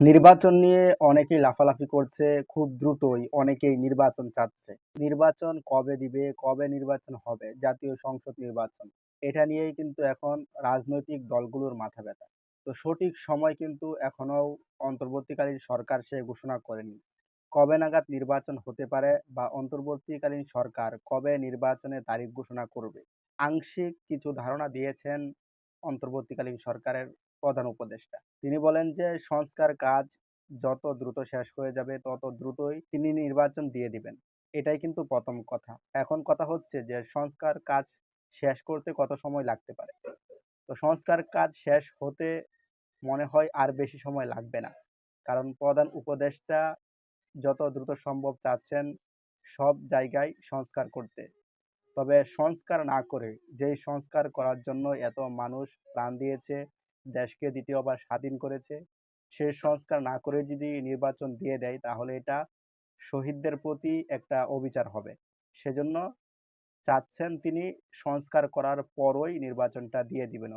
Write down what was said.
নির্বাচন নিয়ে অনেকেই লাফালাফি করছে, খুব দ্রুতই অনেকেই নির্বাচন চাচ্ছে। নির্বাচন কবে দিবে, কবে নির্বাচন হবে, জাতীয় সংসদ নির্বাচন, এটা নিয়েই কিন্তু এখন রাজনৈতিক দলগুলোর মাথা ব্যথা। তো সঠিক সময় কিন্তু এখনও অন্তর্বর্তীকালীন সরকার সে ঘোষণা করেনি। কবে নাগাদ নির্বাচন হতে পারে বা অন্তর্বর্তীকালীন সরকার কবে নির্বাচনের তারিখ ঘোষণা করবে, আংশিক কিছু ধারণা দিয়েছেন অন্তর্বর্তীকালীন সরকারের প্রধান উপদেষ্টা। তিনি বলেন যে, সংস্কার কাজ যত দ্রুত শেষ হয়ে যাবে, তত দ্রুতই তিনি নির্বাচন দিয়ে দিবেন। এটাই কিন্তু প্রথম কথা। এখন কথা হচ্ছে যে, সংস্কার কাজ শেষ করতে কত সময় লাগতে পারে? তো সংস্কার কাজ শেষ হতে মনে হয় আর বেশি সময় লাগবে না। কারণ প্রধান উপদেষ্টা যত দ্রুত সম্ভব চাচ্ছেন, সব জায়গায় সংস্কার করতে। তবে সংস্কার না করে, যেই সংস্কার করার জন্য এত মানুষ প্রাণ দিয়েছে, দেশকে দ্বিতীয়বার স্বাধীন করেছে, সে সংস্কার না করে যদি নির্বাচন দিয়ে দেয়, তাহলে এটা শহীদদের প্রতি একটা অবিচার হবে। সেজন্য চাচ্ছেন তিনি সংস্কার করার পরই নির্বাচনটা দিয়ে দিবেন।